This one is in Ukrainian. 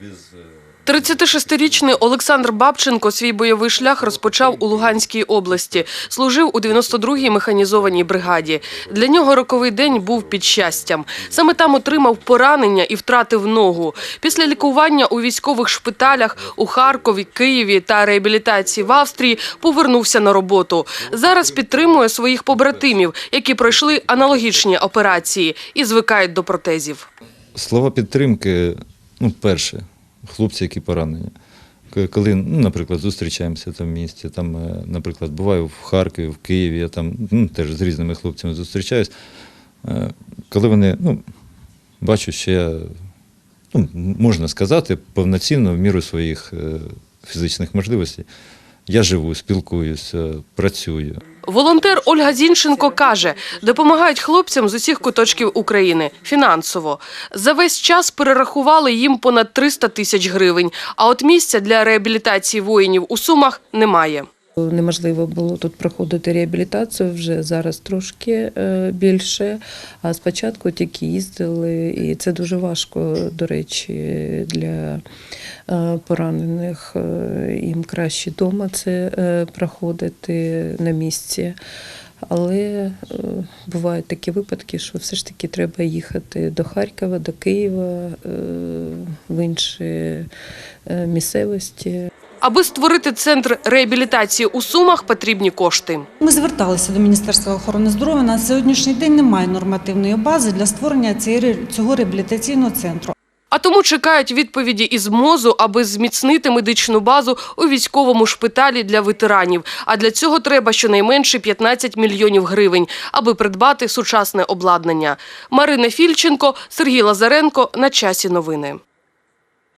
без... е, 36-річний Олександр Бабченко свій бойовий шлях розпочав у Луганській області. Служив у 92-й механізованій бригаді. Для нього роковий день був під щастям. Саме там отримав поранення і втратив ногу. Після лікування у військових шпиталях у Харкові, Києві та реабілітації в Австрії повернувся на роботу. Зараз підтримує своїх побратимів, які пройшли аналогічні операції і звикають до протезів. Слова підтримки, ну, перше, хлопці, які поранені. Коли, ну, наприклад, зустрічаємося там в місті, там, е, наприклад, буваю в Харкові, в Києві, я там ну, теж з різними хлопцями зустрічаюсь. Е, Коли вони, ну, бачу, що я, ну, можна сказати, повноцінно в міру своїх е, фізичних можливостей. Я живу, спілкуюся, працюю. Волонтер Ольга Зінченко каже, допомагають хлопцям з усіх куточків України фінансово. За весь час перерахували їм понад 300 тисяч гривень. А от місця для реабілітації воїнів у Сумах немає. Неможливо було тут проходити реабілітацію вже зараз трошки е, більше. А спочатку тільки їздили, і це дуже важко, до речі, для е, поранених. Е, Їм краще вдома це проходити на місці. Але бувають такі випадки, що все ж таки треба їхати до Харкова, до Києва, в інші місцевості. Аби створити центр реабілітації у Сумах, потрібні кошти. Ми зверталися до Міністерства охорони здоров'я. На сьогоднішній день немає нормативної бази для створення цього реабілітаційного центру. А тому чекають відповіді із МОЗу, аби зміцнити медичну базу у військовому шпиталі для ветеранів. А для цього треба щонайменше 15 мільйонів гривень, аби придбати сучасне обладнання. Марина Фільченко, Сергій Лазаренко. На часі новини.